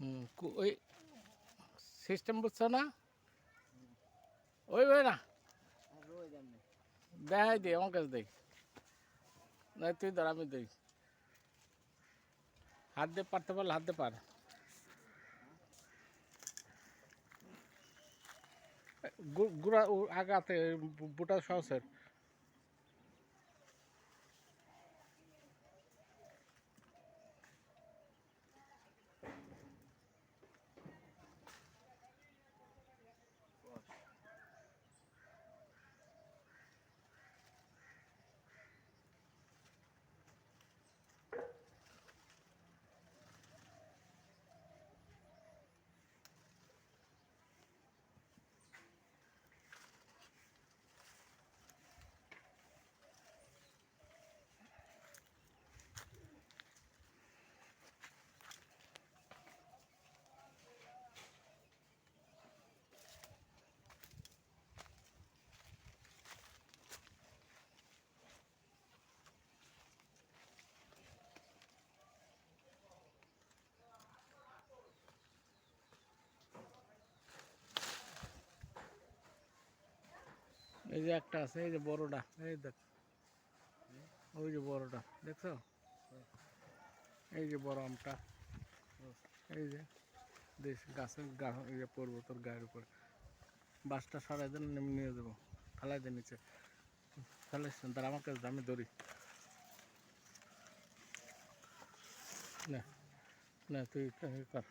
হুম কু- ওই সিস্টেম বুঝছ না ওই ওই না আর রোজ এমনি দেখাই দে আমার কাছে দেই না তুই ধর আমি দেই হাত দিয়ে পারতে পারলে হাত দিয়ে পার গু- গুড়া উ- আগাতে বু- বুটা সহসের এই যে একটা আছে, এই যে বড়টা, এই দেখ। ওই যে বড়টা, দেখছ? এই যে বড় আমটা। এই যে, দেশ, গাছের গা, এই যে পড়ব তোর গায়ের উপর। বাসটা সরাই দেন নিয়ে দেবো ফেলাই দে নিচে। ফেলাইস তার আমার কাছে আমি ধরি। না না, তুই কর।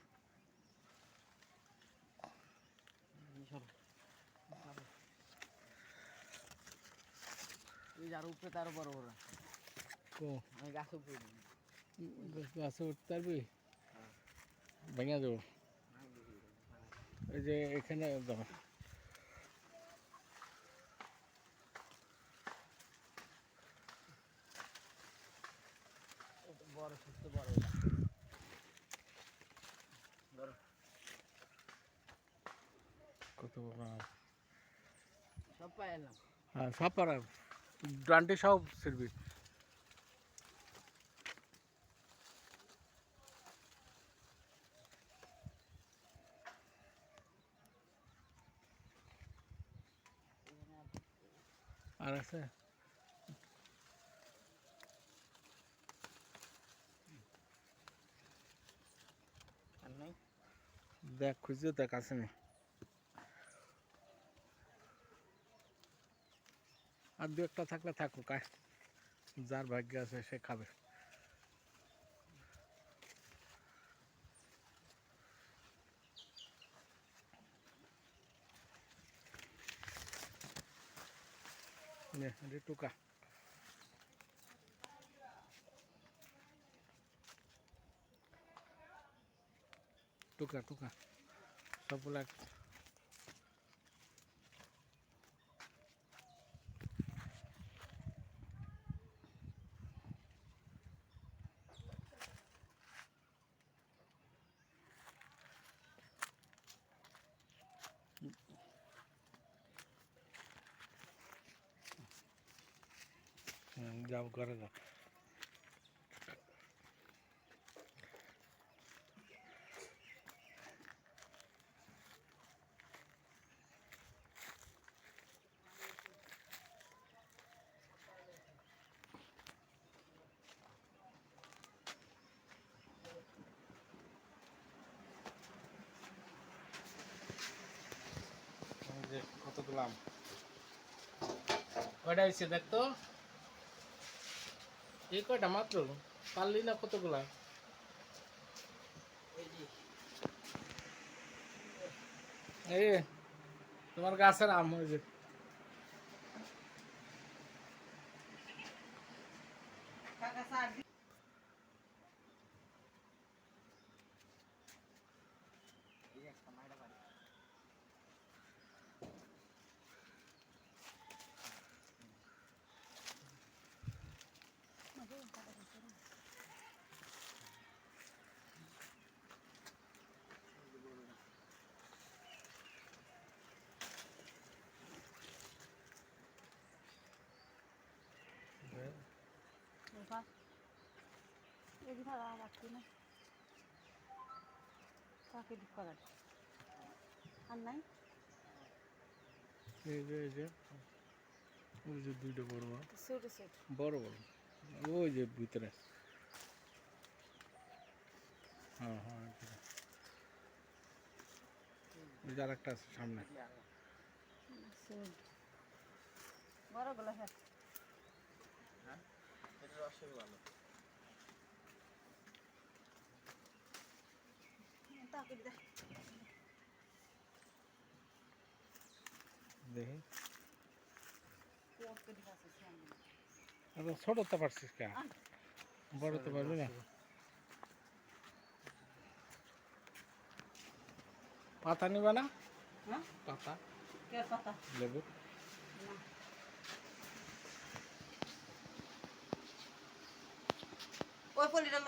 যার উপরে তারও বড় বড়। কো? আমি গাছ উপরে। গাছে উঠতে পারবি? ভেঙে দেবো। এই যে এখানে দাও বড় সুস্থ বড় ধরো। কত বড়। সব পাই এলাম। হ্যাঁ সব পারা ডান্ডি সব সিরবি আর আছে? দেখ খুঁজে দেখ আছে নি। আর দু একটা থাকলে থাকুক, আয়। যার ভাগ্য আছে সে খাবে। টুকা। টুকা টুকা। সবগুলা যাও এই যে কতগুলো আম? কয়টা হয়েছে দেখ তো? এই কয়টা মাত্র? পারলি না কতগুলা? এই তোমার গাছের আম হয়েছে আর নাই? এই যে এই যে ওই যে দুইটা বড় বড় বড় বড়। ওই যে ভিতরে। হ্যাঁ হ্যাঁ ওই যে আরেকটা আছে সামনে। বড়গুলো হ্যাঁ। রসের ভালো দেখি। আরে ছোট তো পারছিস কে বড় তো পারবি না? পাতা নিবা না? হ্যাঁ? পাতা। কে পাতা? লেবু। না। ওই পলিটা